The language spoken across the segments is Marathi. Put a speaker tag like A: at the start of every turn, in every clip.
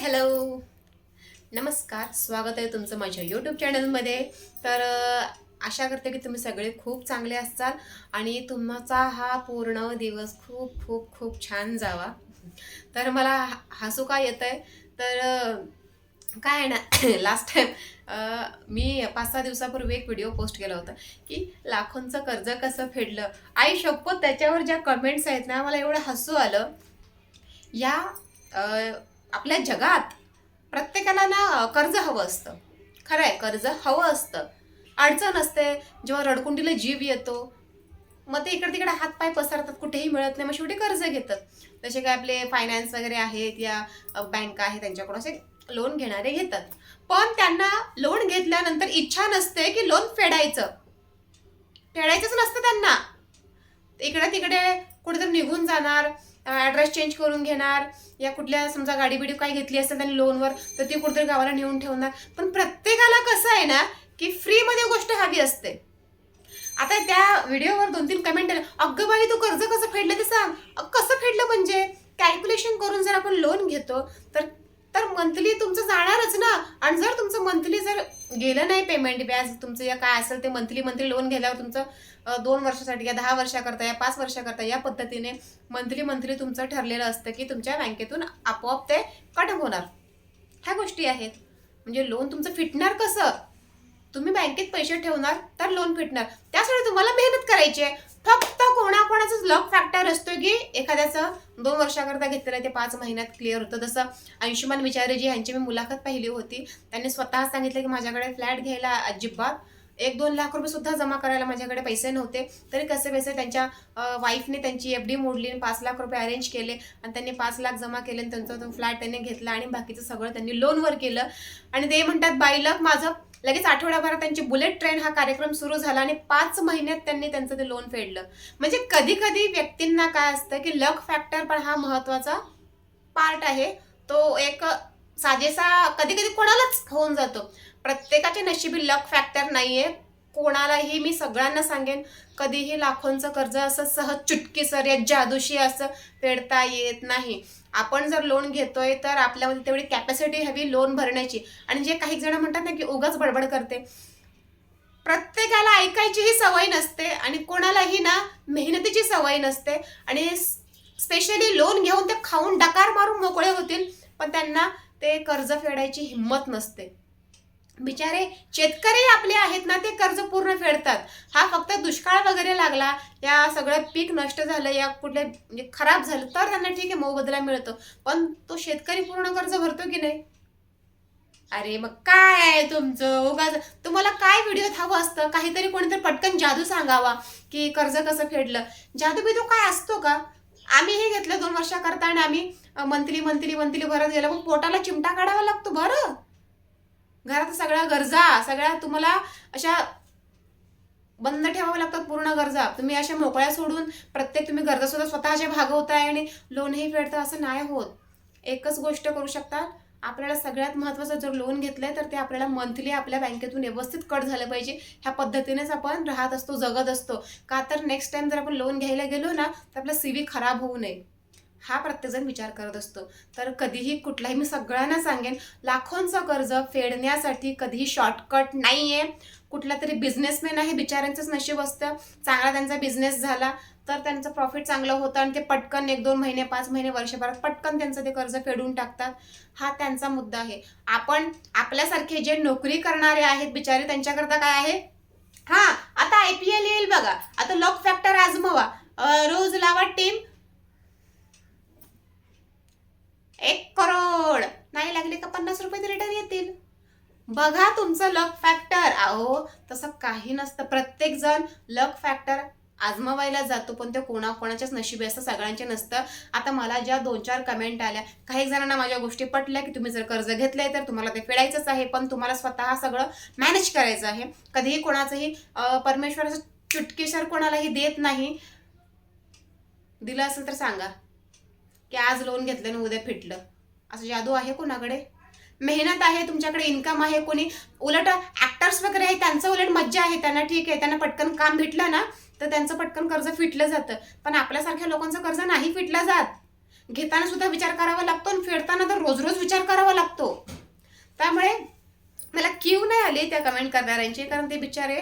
A: हॅलो. नमस्कार स्वागत आहे तुमचं माझ्या यूट्यूब चॅनलमध्ये तर आशा करते की तुम्ही सगळे खूप चांगले असाल आणि तुमचा हा पूर्ण दिवस खूप खूप खूप छान जावा. तर मला हसू का येत आहे तर काय आहे ना लास्ट टाईम मी पाच सहा दिवसापूर्वी एक व्हिडिओ पोस्ट केला होता की लाखोंचं कर्ज कसं फेडलं? आई शपथ त्याच्यावर ज्या कमेंट्स आहेत ना मला एवढं हसू आलं. या आपल्या जगात प्रत्येकाला ना कर्ज हवं असतं. खरं आहे कर्ज हवं असतं. अडचण असते जेव्हा रडकुंडीला जीव येतो मग ते इकडे तिकडे हातपाय पसरतात कुठेही मिळत नाही मग शेवटी कर्ज घेतात. जसे काय आपले फायनान्स वगैरे आहेत या बँक आहे त्यांच्याकडून असे लोन घेणारे घेतात. पण त्यांना लोन घेतल्यानंतर इच्छा नसते की लोन फेडायचं. फेडायचंच नसतं त्यांना. इकडे तिकडे कुठेतरी निघून जाणार. ॲड्रेस चेंज करून घेणार. या कुठल्या समजा गाडी बिडी काय घेतली असेल त्यांनी लोनवर तर ती कुठेतरी गावाला नेऊन ठेवणार. पण प्रत्येकाला कसं आहे ना की फ्रीमध्ये गोष्ट हवी असते. आता त्या व्हिडिओवर दोन तीन कमेंट आले अगं बाई तू कर्ज कसं फेडलं ते सांग. कसं फेडलं म्हणजे? कॅल्क्युलेशन करून जर आपण लोन घेतो तर मंथली तुमचं जाणारच ना. आणि जर तुमचं मंथली जर गेलं नाही पेमेंट व्याज तुमचं या काय असेल ते मंथली मंथली लोन घेतल्यावर तुमचं दोन वर्षासाठी या दहा वर्षाकरता या पाच वर्षाकरता या पद्धतीने मंथली मंथली तुमचं ठरलेलं असतं की तुमच्या बँकेतून आपोआप ते कट होणार. ह्या गोष्टी आहेत. म्हणजे लोन तुमचं फिटणार कसं? तुम्ही बँकेत पैसे ठेवणार तर लोन फिटणार. त्यासाठी तुम्हाला मेहनत करायची आहे. फक्त कोणाकोणाचाच लक फॅक्टर असतो की एखाद्याचं दोन वर्षाकरता घेतलेलं ते पाच महिन्यात क्लिअर होतं. जसं आयुष्यमान विचारेजी यांची मी मुलाखत पाहिली होती. त्यांनी स्वतः सांगितलं की माझ्याकडे फ्लॅट घ्यायला अजिबात एक दोन लाख रुपये सुद्धा जमा करायला माझ्याकडे पैसे नव्हते. तरी कसे पैसे त्यांच्या वाईफने त्यांची एफ डी मोडली आणि पाच लाख रुपये अरेंज केले आणि त्यांनी पाच लाख जमा केले आणि त्यांचा तो फ्लॅट त्यांनी घेतला आणि बाकीचं सगळं त्यांनी लोनवर केलं. आणि ते म्हणतात बाई लक माझं लगेच आठवड्याभरात त्यांची बुलेट ट्रेन हा कार्यक्रम सुरू झाला आणि पाच महिन्यात त्यांनी त्यांचं ते लोन फेडलं. म्हणजे कधी कधी व्यक्तींना काय असतं की लक फॅक्टर पण हा महत्त्वाचा पार्ट आहे. तो एक साजेसा कधी कधी कोणालाच होऊन जातो. प्रत्येकाच्या नशिबी लक फॅक्टर नाहीये. कोणालाही मी सगळ्यांना सांगेन कधीही लाखोंचं कर्ज असं सहज चुटकीसर या जादूशी असं फेडता येत नाही. आपण जर लोन घेतोय तर आपल्यामध्ये तेवढी कॅपॅसिटी हवी लोन भरण्याची. आणि जे काही जण म्हणतात ना की उगाच बडबड करते. प्रत्येकाला ऐकायचीही सवय नसते आणि कोणालाही ना मेहनतीची सवय नसते. आणि स्पेशली लोन घेऊन ते खाऊन डकार मारून मोकळे होतील पण त्यांना ते कर्ज फेडायची हिंमत नसते. बिचारे शेतकरी आपले आहेत ना ते कर्ज पूर्ण फेडतात. हा फक्त दुष्काळ वगैरे लागला या सगळं पीक नष्ट झालं या कुठले म्हणजे खराब झालं तर त्यांना ठीक आहे मोबदला मिळतो. पण तो शेतकरी पूर्ण कर्ज भरतो की नाही? अरे मग काय आहे तुमचं? उगाच तुम्हाला काय व्हिडिओत हवं असतं? काहीतरी कोणीतरी पटकन जादू सांगावा की कर्ज कसं फेडलं. जादू बिदू काय असतो का? आम्ही हे घेतलं दोन वर्षाकरता आणि आम्ही मंथली मंथली मंथली भरत गेलो. मग पोटाला चिमटा काढावा लागतो बरं. घरात सगळ्या गरजा सगळ्या तुम्हाला अशा बंद ठेवावं लागतात पूर्ण गरजा. तुम्ही अशा मोकळ्या सोडून प्रत्येक तुम्ही गरजा सुद्धा स्वतःच्या भागवताय आणि लोनही फेडता असं नाही होत. एकच गोष्ट करू शकता आपल्याला सगळ्यात महत्त्वाचं जर लोन घेतलंय तर ते आपल्याला मंथली आपल्या बँकेतून व्यवस्थित कट झालं पाहिजे. ह्या पद्धतीनेच आपण राहत असतो जगत असतो. का तर नेक्स्ट टाइम जर आपण लोन घ्यायला गेलो ना तर आपला सी खराब होऊ नये. हा प्रत्येकजण विचार करत असतो. तर कधीही कुठलाही मी सगळ्यांना सांगेन लाखोंचं कर्ज फेडण्यासाठी कधीही शॉर्टकट नाही आहे कुठला तरी बिझनेसमॅन आहे बिचाऱ्यांचंच नशीब असतं. चांगला त्यांचा बिझनेस झाला तर त्यांचं प्रॉफिट चांगलं होतं आणि ते पटकन एक दोन महिने पाच महिने वर्षभरात पटकन त्यांचं ते कर्ज फेडून टाकतात. हा त्यांचा मुद्दा आहे. आपण आपल्यासारखे जे नोकरी करणारे आहेत बिचारे त्यांच्याकरता काय आहे? हा आता आय पी एल येईल बघा. आता लॉक फॅक्टर आजमवा. रोज लावा टीम एक करोड नाही लागले का पन्नास रुपये रिटर्न येतील बघा तुमचं लक फॅक्टर अहो तसं काही नसतं. प्रत्येक जण लक फॅक्टर आजमावायला जातो पण ते कोणाकोणाच्याच नशिबी असतं सगळ्यांचे नसतं. आता मला ज्या दोन चार कमेंट आल्या काही जणांना माझ्या गोष्टी पटल्या की तुम्ही जर कर्ज घेतलंय तर तुम्हाला ते फेडायचंच आहे पण तुम्हाला स्वतः सगळं मॅनेज करायचं आहे. कधीही कोणाचंही परमेश्वराचं परमेश्वर चुटकीसर कोणालाही देत नाही. दिलं असेल तर सांगा की आज लोन घेतलं आणि उद्या फिटलं. असं जादू आहे कोणाकडे? मेहनत आहे तुमच्याकडे इन्कम आहे कोणी उलट ॲक्टर्स वगैरे आहे त्यांचं उलट मज्जा आहे त्यांना ठीक आहे त्यांना पटकन काम भेटलं ना तर त्यांचं पटकन कर्ज फिटलं जातं. पण आपल्यासारख्या लोकांचं कर्ज नाही फिटलं जात. घेताना सुद्धा विचार करावा लागतो आणि फेडताना तर रोज रोज विचार करावा लागतो. त्यामुळे मला क्यू नाही आली त्या कमेंट करणाऱ्यांची कारण ते बिचारे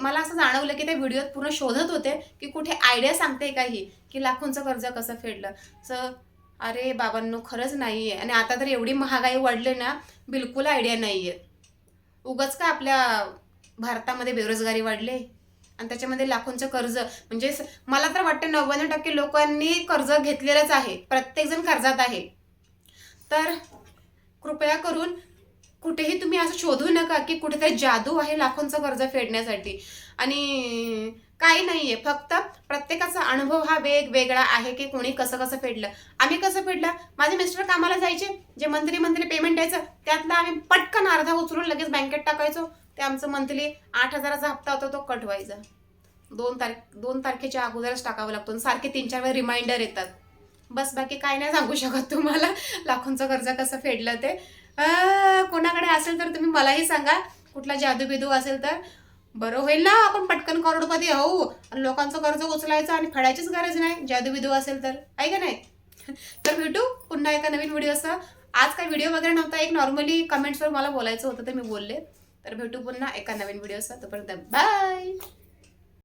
A: मला असं जाणवलं की त्या व्हिडिओत पूर्ण शोधत होते की कुठे आयडिया सांगते काही की लाखोंचं कर्ज कसं फेडलं. तर अरे बाबांनो खरंच नाही आहे आणि आता तर एवढी महागाई वाढली ना बिलकुल आयडिया नाही आहे उगाच का आपल्या भारतामध्ये बेरोजगारी वाढली? आणि त्याच्यामध्ये लाखोंचं कर्ज म्हणजे मला तर वाटतं नव्याण्णव टक्के लोकांनी कर्ज घेतलेलंच आहे. प्रत्येकजण कर्जात आहे. तर कृपया करून कुठेही तुम्ही असं शोधू नका की कुठेतरी जादू आहे लाखोंचं कर्ज फेडण्यासाठी. आणि काही नाहीये. फक्त प्रत्येकाचा अनुभव हा वेगवेगळा आहे की कोणी कसं कसं फेडलं. आम्ही कसं फेडलं? माझे मिस्टर कामाला जायचे. जे मंथली मंथली पेमेंट द्यायचं त्यातला आम्ही पटकन अर्धा उचलून लगेच बँकेत टाकायचो. ते आमचं मंथली आठ हजाराचा हप्ता होता तो कट व्हायचा. दोन तारख दोन तारखेच्या अगोदरच टाकावं लागतो. सारखे तीन चार वेळ रिमाइंडर येतात. बस बाकी काय नाही सांगू शकत तुम्हाला. लाखोंचं कर्ज कसं फेडलं ते. कोणाकडे असेल तर तुम्ही मलाही सांगा. कुठला जादू बिदू असेल तर. बरं होईल ना आपण पटकन करोडपती होऊ आणि लोकांचं कर्ज उचलायचं आणि फडायचीच गरज नाही. जादू बिदू असेल तर. आहे का नाही? तर भेटू पुन्हा एका नवीन व्हिडिओचा आज काय व्हिडिओ वगैरे नव्हता एक नॉर्मली कमेंट्सवर मला बोलायचं होतं ते मी बोलले. तर भेटू पुन्हा एका नवीन व्हिडिओसह. तोपर्यंत बाय